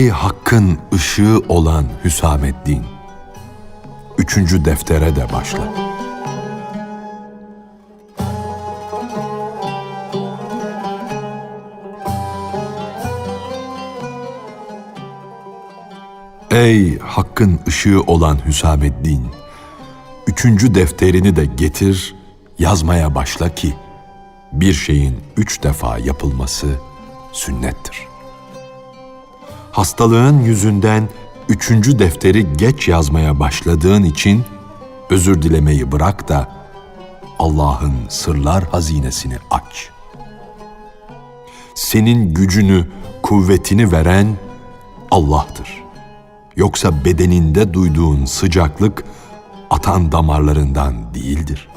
Ey hakkın ışığı olan Hüsamettin! Üçüncü deftere de başla. Ey hakkın ışığı olan Hüsamettin! Üçüncü defterini de getir, yazmaya başla ki, bir şeyin üç defa yapılması sünnettir. Hastalığın yüzünden üçüncü defteri geç yazmaya başladığın için özür dilemeyi bırak da Allah'ın sırlar hazinesini aç. Senin gücünü, kuvvetini veren Allah'tır. Yoksa bedeninde duyduğun sıcaklık atan damarlarından değildir.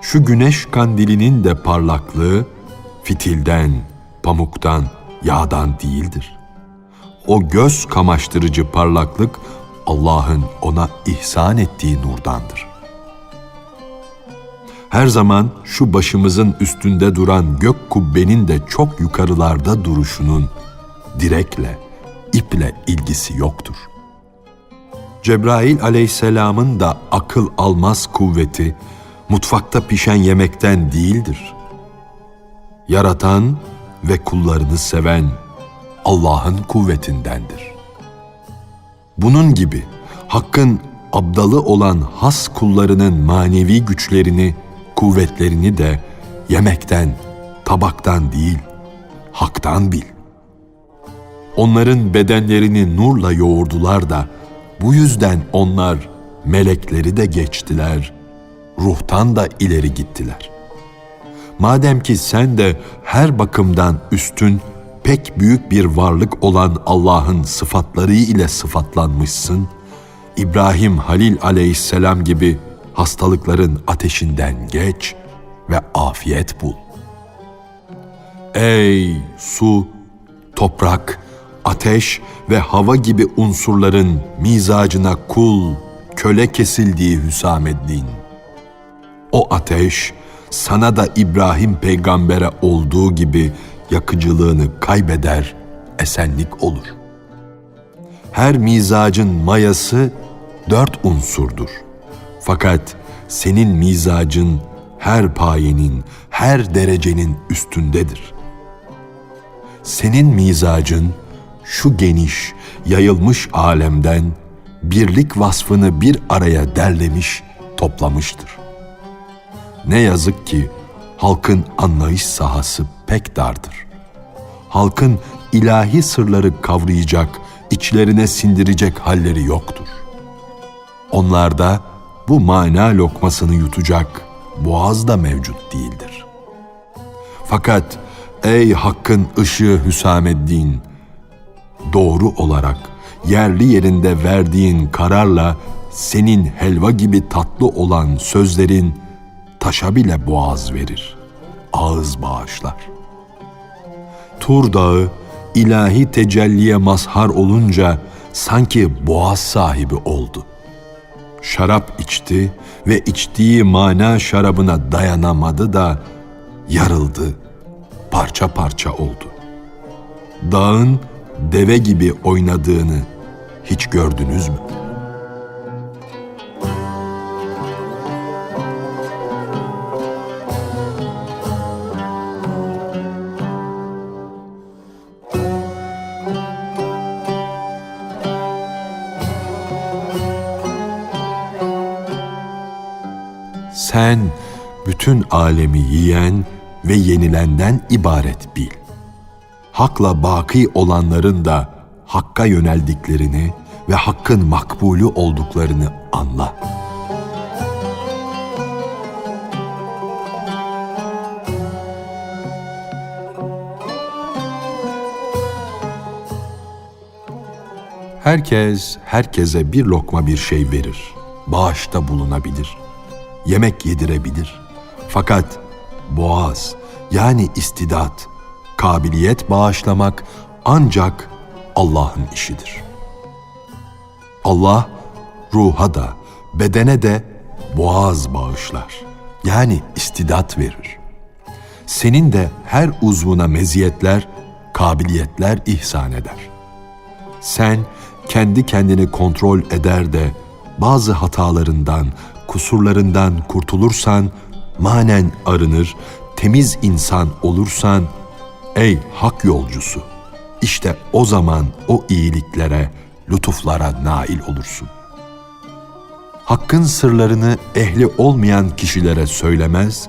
Şu güneş kandilinin de parlaklığı fitilden, pamuktan, yağdan değildir. O göz kamaştırıcı parlaklık Allah'ın ona ihsan ettiği nurdandır. Her zaman şu başımızın üstünde duran gök kubbenin de çok yukarılarda duruşunun direkle, iple ilgisi yoktur. Cebrail aleyhisselamın da akıl almaz kuvveti mutfakta pişen yemekten değildir. Yaratan ve kullarını seven Allah'ın kuvvetindendir. Bunun gibi Hakk'ın abdalı olan has kullarının manevi güçlerini, kuvvetlerini de yemekten, tabaktan değil, haktan bil. Onların bedenlerini nurla yoğurdular da bu yüzden onlar melekleri de geçtiler, ruhtan da ileri gittiler. Madem ki sen de her bakımdan üstün, pek büyük bir varlık olan Allah'ın sıfatları ile sıfatlanmışsın, İbrahim Halil aleyhisselam gibi hastalıkların ateşinden geç ve afiyet bul. Ey su, toprak, ateş ve hava gibi unsurların mizacına kul, köle kesildiği Hüsameddin. O ateş sana da İbrahim peygambere olduğu gibi yakıcılığını kaybeder, esenlik olur. Her mizacın mayası dört unsurdur. Fakat senin mizacın her payenin, her derecenin üstündedir. Senin mizacın şu geniş, yayılmış alemden birlik vasfını bir araya derlemiş, toplamıştır. Ne yazık ki halkın anlayış sahası pek dardır. Halkın ilahi sırları kavrayacak, içlerine sindirecek halleri yoktur. Onlarda bu mana lokmasını yutacak boğaz da mevcut değildir. Fakat ey hakkın ışığı Hüsameddin, doğru olarak yerli yerinde verdiğin kararla senin helva gibi tatlı olan sözlerin taşa bile boğaz verir, ağız bağışlar. Tur Dağı ilahi tecelliye mazhar olunca sanki boğaz sahibi oldu. Şarap içti ve içtiği mana şarabına dayanamadı da yarıldı, parça parça oldu. Dağın deve gibi oynadığını hiç gördünüz mü? Sen bütün alemi yiyen ve yenilenden ibaret bil. Hakla baki olanların da Hakk'a yöneldiklerini ve Hakk'ın makbulü olduklarını anla. Herkes herkese bir lokma bir şey verir. Bağışta bulunabilir. Yemek yedirebilir. Fakat boğaz yani istidat, kabiliyet bağışlamak ancak Allah'ın işidir. Allah ruha da bedene de boğaz bağışlar. Yani istidat verir. Senin de her uzvuna meziyetler, kabiliyetler ihsan eder. Sen kendi kendini kontrol eder de bazı hatalarından, kusurlarından kurtulursan, manen arınır, temiz insan olursan, ey hak yolcusu, işte o zaman o iyiliklere, lütuflara nail olursun. Hakkın sırlarını ehli olmayan kişilere söylemez,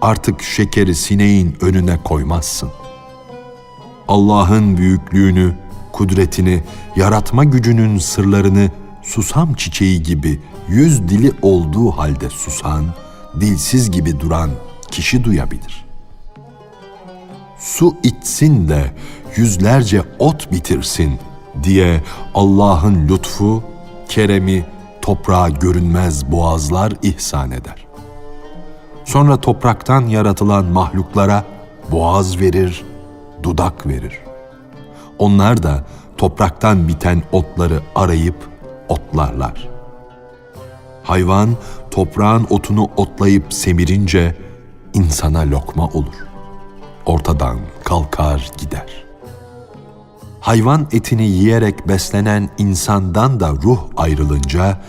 artık şekeri sineğin önüne koymazsın. Allah'ın büyüklüğünü, kudretini, yaratma gücünün sırlarını susam çiçeği gibi yüz dili olduğu halde susan, dilsiz gibi duran kişi duyabilir. Su içsin de yüzlerce ot bitirsin diye Allah'ın lütfu, keremi toprağa görünmez boğazlar ihsan eder. Sonra topraktan yaratılan mahluklara boğaz verir, dudak verir. Onlar da topraktan biten otları arayıp otlarlar. Hayvan toprağın otunu otlayıp semirince insana lokma olur. Ortadan kalkar gider. Hayvan etini yiyerek beslenen insandan da ruh ayrılınca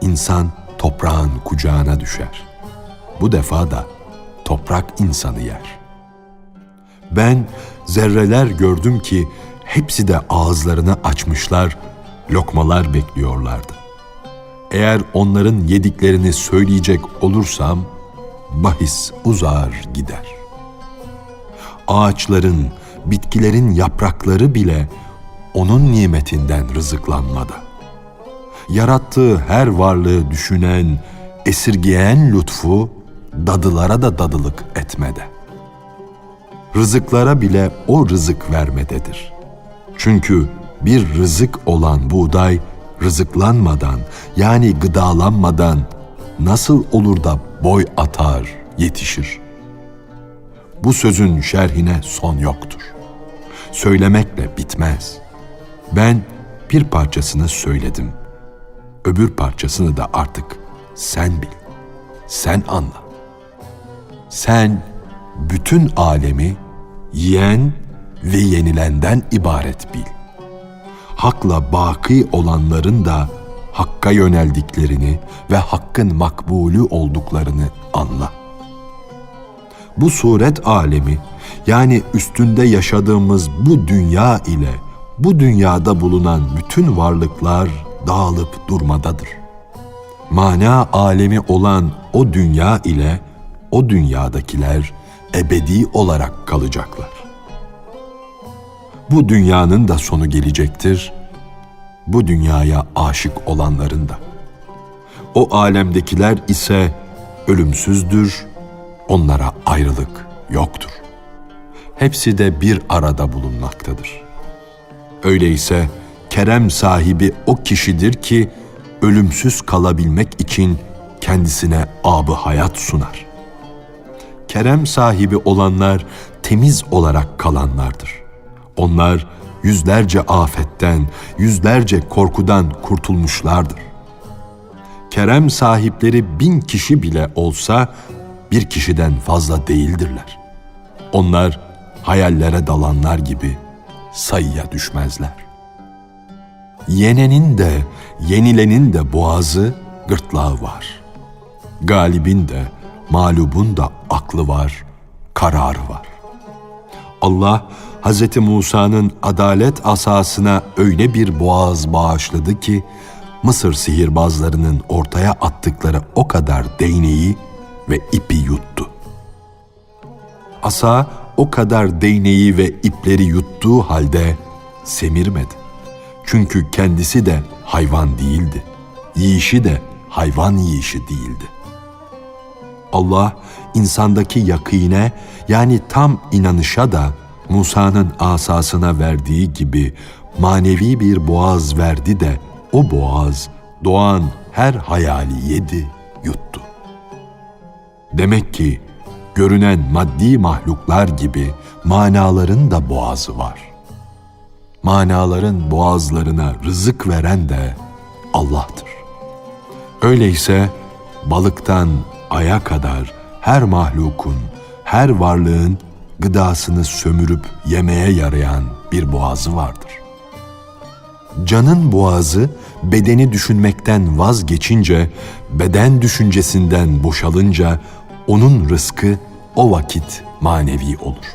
insan toprağın kucağına düşer. Bu defa da toprak insanı yer. Ben zerreler gördüm ki hepsi de ağızlarını açmışlar, lokmalar bekliyorlardı. Eğer onların yediklerini söyleyecek olursam bahis uzar gider. Ağaçların, bitkilerin yaprakları bile onun nimetinden rızıklanmada. Yarattığı her varlığı düşünen, esirgeyen lütfu dadılara da dadılık etmede. Rızıklara bile o rızık vermededir. Çünkü bir rızık olan buğday rızıklanmadan yani gıdalanmadan nasıl olur da boy atar, yetişir? Bu sözün şerhine son yoktur. Söylemekle bitmez. Ben bir parçasını söyledim. Öbür parçasını da artık sen bil. Sen anla. Sen bütün alemi yiyen ve yenilenden ibaret bil. Hakla baki olanların da hakka yöneldiklerini ve hakkın makbulü olduklarını anla. Bu suret alemi yani üstünde yaşadığımız bu dünya ile bu dünyada bulunan bütün varlıklar dağılıp durmadadır. Mana alemi olan o dünya ile o dünyadakiler ebedi olarak kalacaklar. Bu dünyanın da sonu gelecektir. Bu dünyaya aşık olanların da. O alemdekiler ise ölümsüzdür. Onlara ayrılık yoktur. Hepsi de bir arada bulunmaktadır. Öyleyse kerem sahibi o kişidir ki ölümsüz kalabilmek için kendisine abı hayat sunar. Kerem sahibi olanlar temiz olarak kalanlardır. Onlar yüzlerce afetten, yüzlerce korkudan kurtulmuşlardır. Kerem sahipleri bin kişi bile olsa bir kişiden fazla değildirler. Onlar hayallere dalanlar gibi sayıya düşmezler. Yenenin de, yenilenin de boğazı, gırtlağı var. Galibin de, mağlubun da aklı var, kararı var. Allah Hz. Musa'nın adalet asasına öyle bir boğaz bağışladı ki Mısır sihirbazlarının ortaya attıkları o kadar değneği ve ipi yuttu. Asa o kadar değneği ve ipleri yuttuğu halde semirmedi. Çünkü kendisi de hayvan değildi. Yiyişi de hayvan yiyişi değildi. Allah insandaki yakine yani tam inanışa da Musa'nın asasına verdiği gibi manevi bir boğaz verdi de o boğaz doğan her hayali yedi, yuttu. Demek ki görünen maddi mahluklar gibi manaların da boğazı var. Manaların boğazlarına rızık veren de Allah'tır. Öyleyse balıktan aya kadar her mahlukun, her varlığın gıdasını sömürüp yemeye yarayan bir boğazı vardır. canın boğazı bedeni düşünmekten vazgeçince, beden düşüncesinden boşalınca onun rızkı o vakit manevi olur.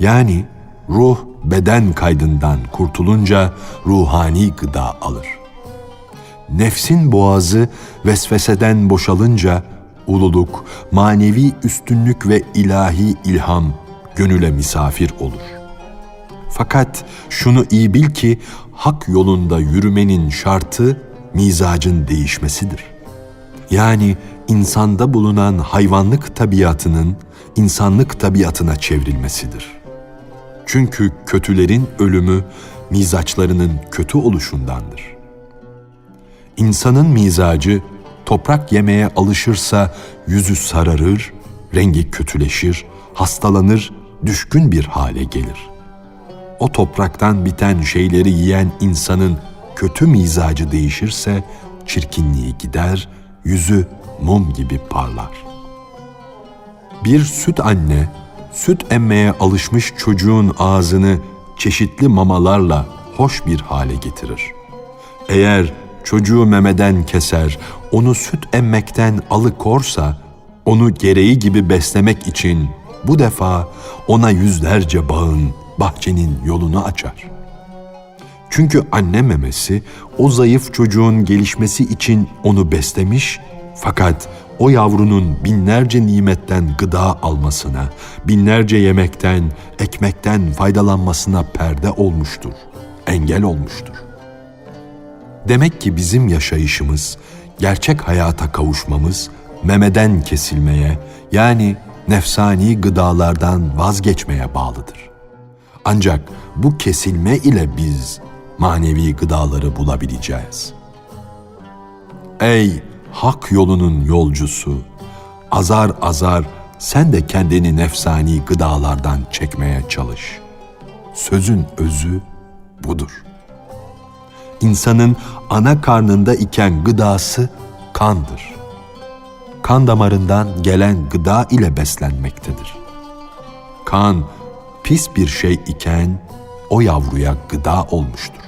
Yani ruh beden kaydından kurtulunca ruhani gıda alır. Nefsin boğazı vesveseden boşalınca ululuk, manevi üstünlük ve ilahi ilham gönüle misafir olur. Fakat şunu iyi bil ki hak yolunda yürümenin şartı mizacın değişmesidir. Yani insanda bulunan hayvanlık tabiatının insanlık tabiatına çevrilmesidir. Çünkü kötülerin ölümü mizaçlarının kötü oluşundandır. İnsanın mizacı toprak yemeye alışırsa yüzü sararır, rengi kötüleşir, hastalanır, düşkün bir hale gelir. O topraktan biten şeyleri yiyen insanın kötü mizacı değişirse çirkinliği gider, yüzü mum gibi parlar. Bir süt anne süt emmeye alışmış çocuğun ağzını çeşitli mamalarla hoş bir hale getirir. Eğer çocuğu memeden keser, onu süt emmekten alıkorsa, onu gereği gibi beslemek için bu defa ona yüzlerce bağın, bahçenin yolunu açar. Çünkü anne memesi o zayıf çocuğun gelişmesi için onu beslemiş fakat o yavrunun binlerce nimetten gıda almasına, binlerce yemekten, ekmekten faydalanmasına perde olmuştur, engel olmuştur. Demek ki bizim yaşayışımız, gerçek hayata kavuşmamız, memeden kesilmeye, yani nefsani gıdalardan vazgeçmeye bağlıdır. Ancak bu kesilme ile biz manevi gıdaları bulabileceğiz. Ey hak yolunun yolcusu, azar azar sen de kendini nefsani gıdalardan çekmeye çalış. Sözün özü budur. İnsanın ana karnında iken gıdası kandır. Kan damarından gelen gıda ile beslenmektedir. Kan pis bir şey iken o yavruya gıda olmuştur.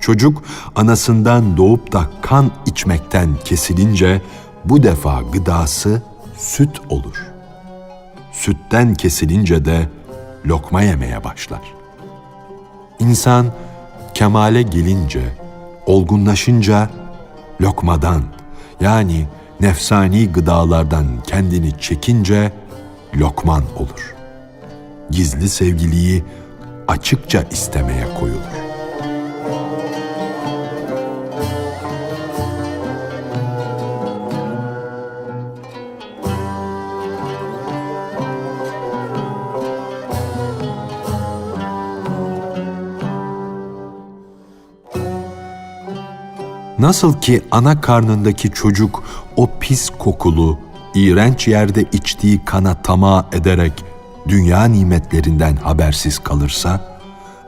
Çocuk anasından doğup da kan içmekten kesilince bu defa gıdası süt olur. Sütten kesilince de lokma yemeye başlar. İnsan kemale gelince, olgunlaşınca lokmadan yani nefsani gıdalardan kendini çekince lokman olur. Gizli sevgiliyi açıkça istemeye koyulur. Nasıl ki ana karnındaki çocuk o pis kokulu, iğrenç yerde içtiği kana tamah ederek dünya nimetlerinden habersiz kalırsa,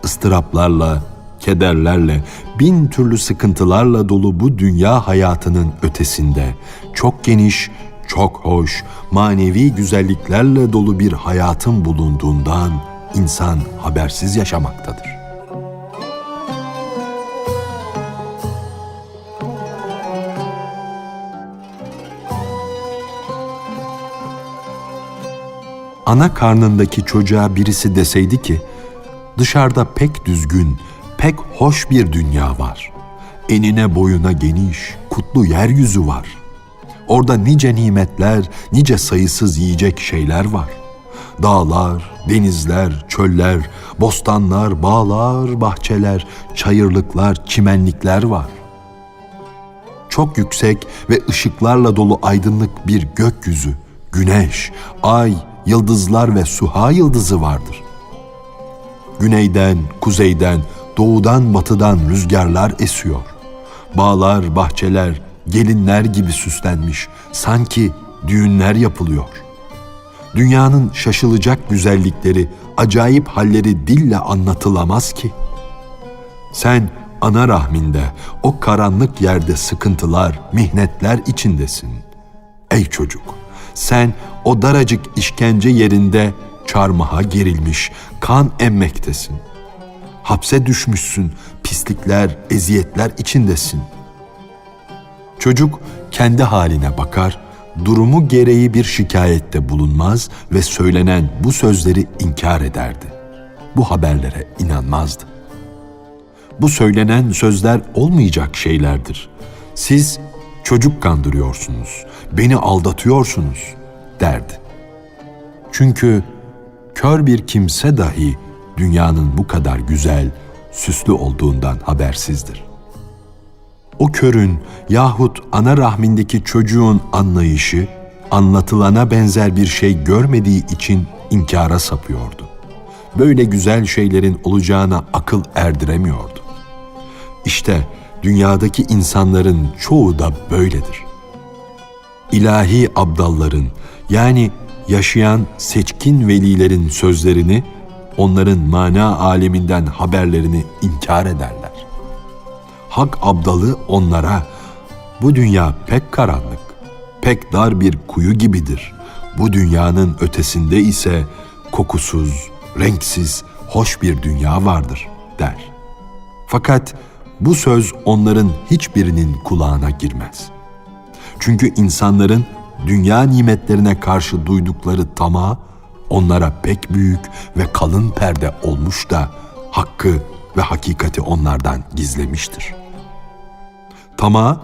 ıstıraplarla, kederlerle, bin türlü sıkıntılarla dolu bu dünya hayatının ötesinde çok geniş, çok hoş, manevi güzelliklerle dolu bir hayatın bulunduğundan insan habersiz yaşamaktadır. Ana karnındaki çocuğa birisi deseydi ki, dışarıda pek düzgün, pek hoş bir dünya var. Enine boyuna geniş, kutlu yeryüzü var. Orada nice nimetler, nice sayısız yiyecek şeyler var. Dağlar, denizler, çöller, bostanlar, bağlar, bahçeler, çayırlıklar, çimenlikler var. Çok yüksek ve ışıklarla dolu aydınlık bir gökyüzü, güneş, ay, yıldızlar ve suha yıldızı vardır. Güneyden, kuzeyden, doğudan, batıdan rüzgarlar esiyor. Bağlar, bahçeler, gelinler gibi süslenmiş, sanki düğünler yapılıyor. Dünyanın şaşılacak güzellikleri, acayip halleri dille anlatılamaz ki. Sen ana rahminde, o karanlık yerde sıkıntılar, mihnetler içindesin. Ey çocuk, sen o daracık işkence yerinde çarmıha gerilmiş, kan emmektesin. Hapse düşmüşsün, pislikler, eziyetler içindesin. Çocuk kendi haline bakar, durumu gereği bir şikayette bulunmaz ve söylenen bu sözleri inkar ederdi. Bu haberlere inanmazdı. Bu söylenen sözler olmayacak şeylerdir. Siz çocuk kandırıyorsunuz, beni aldatıyorsunuz derdi. Çünkü kör bir kimse dahi dünyanın bu kadar güzel, süslü olduğundan habersizdir. O körün yahut ana rahmindeki çocuğun anlayışı anlatılana benzer bir şey görmediği için inkara sapıyordu. Böyle güzel şeylerin olacağına akıl erdiremiyordu. İşte dünyadaki insanların çoğu da böyledir. İlahi abdalların yani yaşayan seçkin velilerin sözlerini, onların mana aleminden haberlerini inkar ederler. Hak abdalı onlara, bu dünya pek karanlık, pek dar bir kuyu gibidir. Bu dünyanın ötesinde ise kokusuz, renksiz, hoş bir dünya vardır der. Fakat bu söz onların hiçbirinin kulağına girmez. Çünkü insanların dünya nimetlerine karşı duydukları tamah onlara pek büyük ve kalın perde olmuş da hakkı ve hakikati onlardan gizlemiştir. Tamah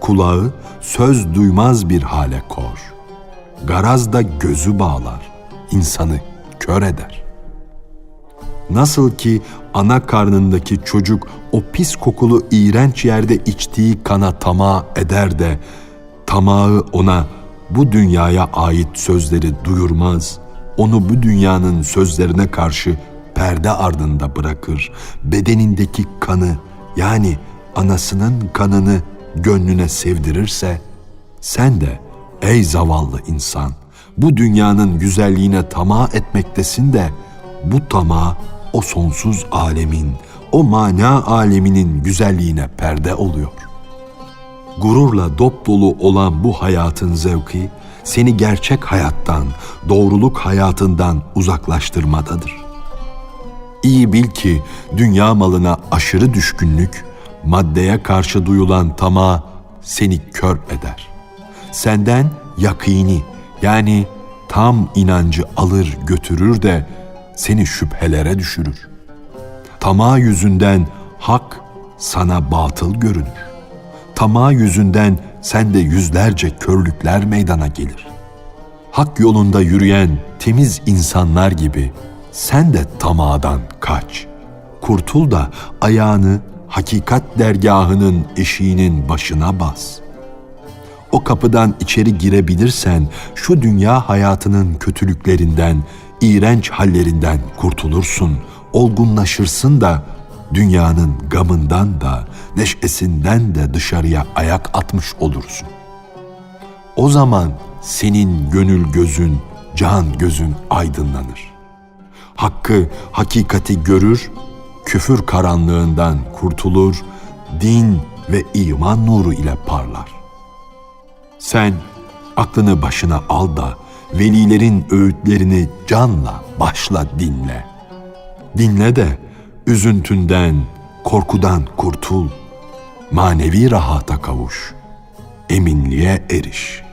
kulağı söz duymaz bir hale kor. Garaz da gözü bağlar, insanı kör eder. Nasıl ki ana karnındaki çocuk o pis kokulu iğrenç yerde içtiği kana tamah eder de tamahı ona bu dünyaya ait sözleri duyurmaz, onu bu dünyanın sözlerine karşı perde ardında bırakır, bedenindeki kanı yani anasının kanını gönlüne sevdirirse, sen de ey zavallı insan, bu dünyanın güzelliğine tamah etmektesin de, bu tamah o sonsuz alemin, o mana aleminin güzelliğine perde oluyor. Gururla dop dolu olan bu hayatın zevki, seni gerçek hayattan, doğruluk hayatından uzaklaştırmadadır. İyi bil ki dünya malına aşırı düşkünlük, maddeye karşı duyulan tamah seni kör eder. Senden yakini yani tam inancı alır götürür de seni şüphelere düşürür. Tamah yüzünden hak sana batıl görünür. Tamah yüzünden sende yüzlerce körlükler meydana gelir. Hak yolunda yürüyen temiz insanlar gibi sen de tamadan kaç. Kurtul da ayağını hakikat dergahının eşiğinin başına bas. O kapıdan içeri girebilirsen şu dünya hayatının kötülüklerinden, iğrenç hallerinden kurtulursun, olgunlaşırsın da dünyanın gamından da neşesinden de dışarıya ayak atmış olursun. O zaman senin gönül gözün, can gözün aydınlanır. Hakkı, hakikati görür, küfür karanlığından kurtulur, din ve iman nuru ile parlar. Sen aklını başına al da velilerin öğütlerini canla başla dinle. Dinle de üzüntünden, korkudan kurtul. Manevi rahata kavuş. Eminliğe eriş.''